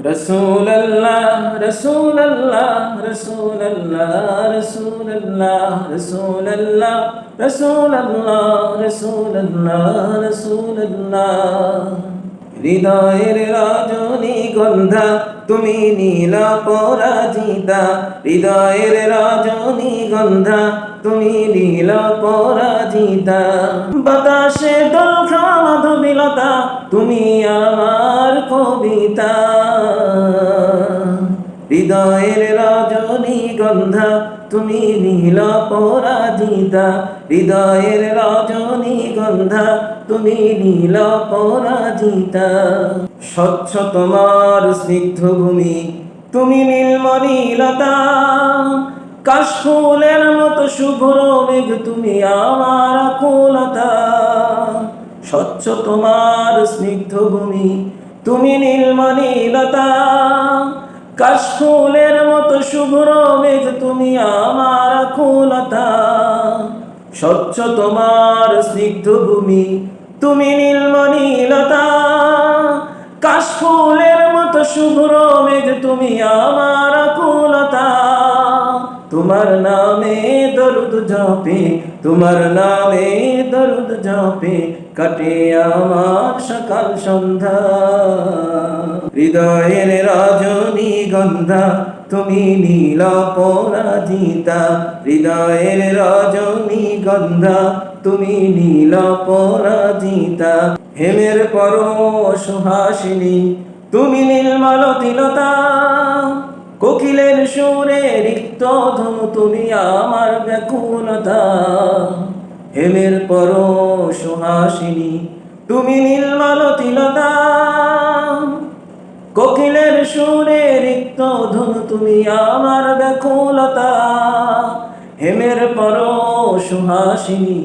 رسول الله رسول الله رسول الله رسول الله رسول الله رسول الله رسول الله رسول الله হৃদয়ের রজনী গন্ধা, তুমি নীল পরাজিতা। হৃদয়ের রজনী গন্ধা, তুমি নীল পরাজিতা। বাতাসে দোল মাধবিলতা তুমি আমার কবিতা। হৃদয়ের রজনী গন্ধা তুমি নীল পরাজিতা, হৃদয়ের রজনী গন্ধা, তুমি নীল পরাজিতা। স্বচ্ছ তোমার স্নিগ্ধ ভূমি, তুমি নীলমণিলতা কাশফুলের মতো শুভ্র মেঘ, তুমি আমার কুলতা স্বচ্ছ তোমার স্নিগ্ধ ভূমি, তুমি নীলমণিলতা কাশফুলের মতো স্বচ্ছ তোমার স্নিগ্ধ ভূমি তুমি নীলমণিলতা। কাশফুলের মতো শুভ্র মেঘ, তুমি আমার কুলতা তোমার নামে দরুদ জপে, তোমার নামে দরুদ জপে, কাটে আমার সকাল সন্ধ্যা। হৃদয়ের রজনী গন্ধা তুমি নীল পরাজিতা, হৃদয়ের রজনী গন্ধা। তুমি নীল পরাজিতা, হেমের পর সুহাসিনী তুমি নীলমালতিলতা কোকিলের সুরে রিক্ত ধনু। তুমি আমার ব্যাকুলতা, হেমের পর সুহাসিনী তুমি নীলমালতিলতা কোকিলের সুরে রিক্ত ধনু তুমি আমার ব্যাকুলতা। হেমের পর সুহাসিনী,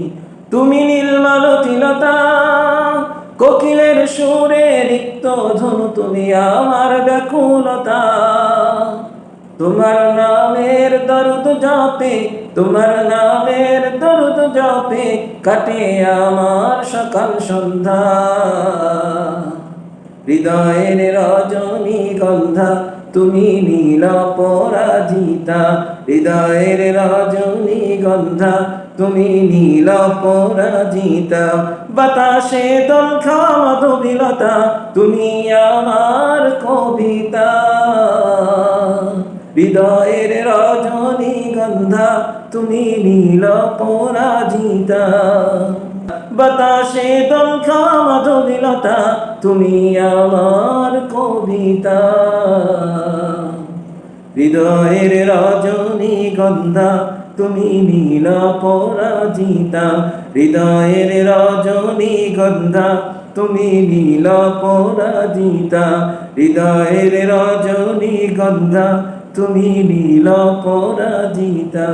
তুমি নীলমালতিলতা। কোকিলের সুরে রিক্ত ধনু তুমি আমার ব্যাকুলতা। তোমার নামের দরুদ জপে, তোমার নামের দরুদ জপে কাটে আমার সকাল সন্ধ্যা। হৃদয়ের রজনী গন্ধা তুমি নীল পরাজিতা, হৃদয়ের রজনী গন্ধা। তুমি নীল পরাজিতা, বাতাসে দল খামধবিলতা তুমি আমার কবিতা। হৃদয়ের রজনী গন্ধা, তুমি নীল পরাজিতা। বাতাসে দল খামধবিলতা তুমি আমার কবিতা। হৃদয়ের রজনী গন্ধা, তুমি নীল পরাজিতা। হৃদয়ের রজনী গন্ধা, তুমি নীল পরাজিতা। হৃদয়ের রজনী গন্ধা, তুমি নীল পরাজিতা।